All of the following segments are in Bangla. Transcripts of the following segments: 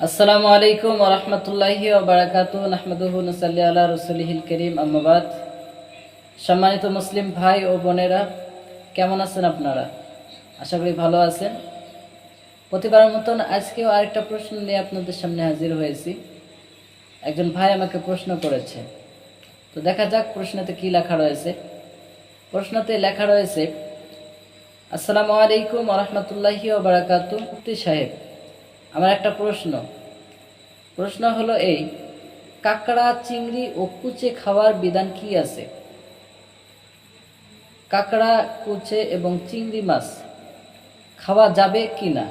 আসসালামু আলাইকুম রহমতুল্লাহি বারাকাত নাহমাদুহু নসাল্লি আলা রসুলিহিল করিম আম্মাবাদ সম্মানিত মুসলিম ভাই ও বোনেরা, কেমন আছেন আপনারা? আশা করি ভালো আছেন। প্রতিবারের মতন আজকেও আরেকটা প্রশ্ন নিয়ে আপনাদের সামনে হাজির হয়েছি। একজন ভাই আমাকে প্রশ্ন করেছে। তো দেখা যাক প্রশ্নতে কি লেখা রয়েছে। প্রশ্নতে লেখা রয়েছে, আসসালামু আলাইকুম রহমতুল্লাহি বারাকাত মুফতি সাহেব। আমার একটা প্রশ্ন। প্রশ্ন হলো এই, কাঁকড়া, চিংড়ি ও কুচে খাওয়ার বিধান কি আছে? কাঁকড়া, কুচে এবং চিংড়ি মাছ খাওয়া যাবে কি না?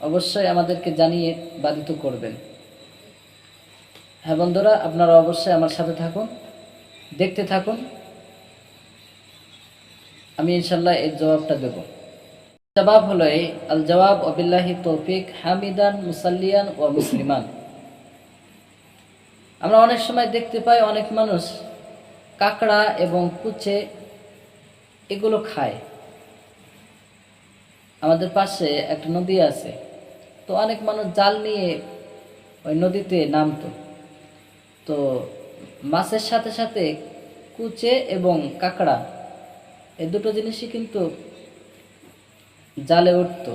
অবশ্যই আমাদেরকে জানিয়ে বাধিত করবেন। হ্যাঁ বন্ধুরা, আপনারা অবশ্যই আমার সাথে থাকুন, দেখতে থাকুন। আমি ইনশাল্লাহ এর জবাবটা দেবো। জবাব হলো এই, আল জবাব, অবিল্লাহি তৌফিক, হামিদান, মুসাল্লিয়ান ও মুসলিমান। আমরা অনেক সময় দেখতে পাই অনেক মানুষ কাঁকড়া এবং কুচে এগুলো খায়। আমাদের পাশে একটা নদী আছে, তো অনেক মানুষ জাল নিয়ে ওই নদীতে নামতো। তো মাছের সাথে সাথে কুচে এবং কাঁকড়া, এই দুটো জিনিসই কিন্তু জালে উঠত।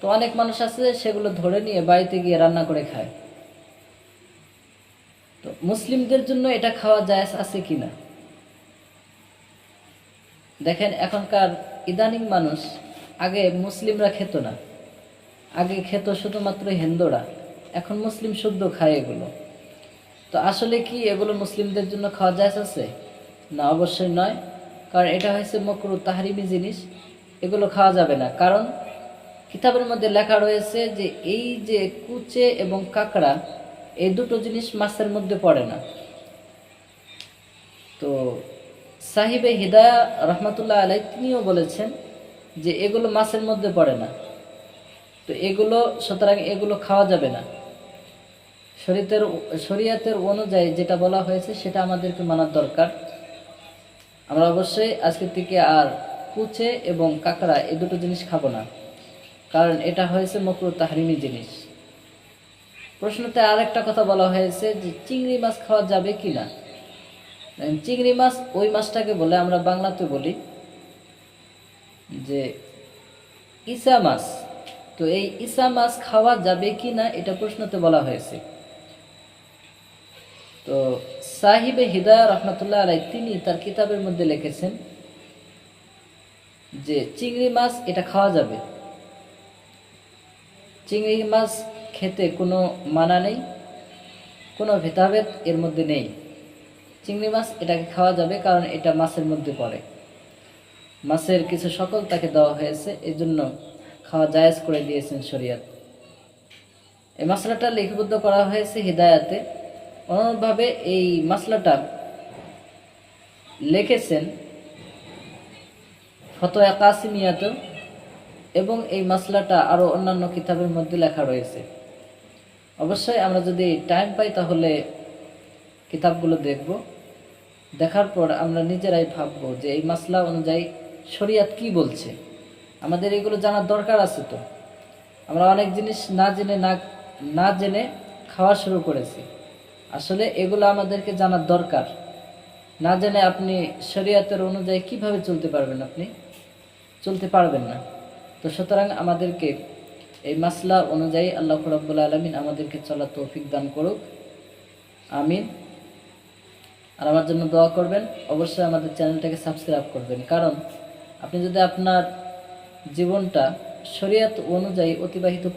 তো অনেক মানুষ আছে সেগুলো ধরে নিয়ে বাড়িতে গিয়ে রান্না করে খায়। তো মুসলিমদের জন্য এটা খাওয়া যায় আছে কি না? দেখেন, এখনকার ইদানিং মানুষ আগে মুসলিমরা খেত না। আগে খেত শুধুমাত্র হিন্দুরা। এখন মুসলিম শুদ্ধ খায় এগুলো। তো আসলে কি এগুলো মুসলিমদের জন্য খাওয়া যায় আছে? না, অবশ্যই নয়। কারণ এটা হয়েছে মকরু তাহারিমি জিনিস। এগুলো খাওয়া যাবে না। কারণ কিতাবের মধ্যে লেখা রয়েছে যে এই যে কুচে এবং কাঁকড়া এই দুটো জিনিস মাছের মধ্যে পড়ে না। তো সাহিবে হিদায়া রহমাতুল্লাহ আলাই তিনিও বলেছেন যে এগুলো মাছের মধ্যে পড়ে না। তো এগুলো, সুতরাং এগুলো খাওয়া যাবে না। শরীয়তের শরীয়তের অনুযায়ী যেটা বলা হয়েছে সেটা আমাদেরকে মানার দরকার। আমরা অবশ্যই আজকের থেকে আর কুচে এবং কাঁকড়া এই দুটো জিনিস খাব না। কারণ এটা হয়েছে মকরু তাহরিমি জিনিস। প্রশ্নতে আর একটা কথা বলা হয়েছে যে, চিংড়ি মাছ খাওয়া যাবে কি না? চিংড়ি মাছ ওই মাছটাকে বলে আমরা বাংলাতে বলি যে, ইসা মাছ। তো এই ইসা মাছ খাওয়া যাবে কি না, এটা প্রশ্নতে বলা হয়েছে। তো সাহিবে হিদায়া রহমতুল্লাহ আলাই তিনি তার কিতাবের মধ্যে লিখেছেন যে চিংড়ি মাছ এটা খাওয়া যাবে। চিংড়ি মাছ খেতে কোনো মানা নেই, কোনো ভেদাভেদ এর মধ্যে নেই। চিংড়ি মাছ এটাকে খাওয়া যাবে কারণ এটা মাছের মধ্যে পড়ে। মাছের কিছু সকল তাকে দেওয়া হয়েছে এই জন্য খাওয়া জায়েজ করে দিয়েছেন শরিয়াত। এই মশলাটা লিখিবদ্ধ করা হয়েছে হৃদায়াতে। অনুরূপভাবে এই মশলাটা লিখেছেন ফতোয়া কাসিমিয়াতেও এবং এই মশলাটা আরও অন্যান্য কিতাবের মধ্যে লেখা রয়েছে। অবশ্যই আমরা যদি টাইম পাই তাহলে কিতাবগুলো দেখব। দেখার পর আমরা নিজেরাই ভাববো যে এই মশলা অনুযায়ী শরিয়াত কি বলছে। আমাদের এগুলো জানার দরকার আছে তো। আমরা অনেক জিনিস না জেনে না না জেনে খাওয়া শুরু করেছি। আসলে এগুলো আমাদেরকে জানার দরকার। না জেনে আপনি শরিয়াতের অনুযায়ী কীভাবে চলতে পারবেন আপনি? চলতে পারবেন না। তো সুতরাং আমাদেরকে এই মাসলা অনুযায়ী আল্লাহ রব্বুল আলমিন আমাদেরকে চলার তৌফিক দান করুক। আমিন। আর আমার জন্য দোয়া করবেন। অবশ্যই আমাদের চ্যানেলটাকে সাবস্ক্রাইব করবেন। কারণ আপনি যদি আপনার জীবনটা শরিয়াত অনুযায়ী অতিবাহিত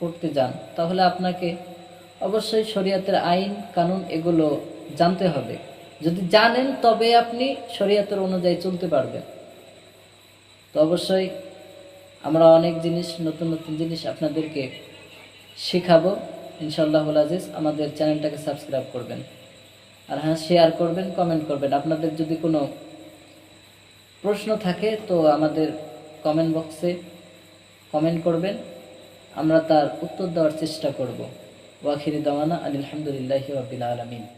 করতে যান, তাহলে আপনাকে অবশ্যই শরিয়াতের আইন, কানুন এগুলো জানতে হবে। যদি জানেন, তবে আপনি শরিয়াতের অনুযায়ী চলতে পারবেন। অবশ্যই আমরা অনেক জিনিস, নতুন নতুন জিনিস আপনাদেরকে শেখাবো। ইনশাল্লাহ আজিজ, আমাদের চ্যানেলটাকে সাবস্ক্রাইব করবেন। আর হ্যাঁ শেয়ার করবেন কমেন্ট করবেন। আপনাদের যদি কোনো প্রশ্ন থাকে, তো আমাদের কমেন্ট বক্সে কমেন্ট করবেন। আমরা তার উত্তর দেওয়ার চেষ্টা করব। ওয়াখিরি দাওয়ানা আলহামদুলিল্লাহ রবিল আলমিন।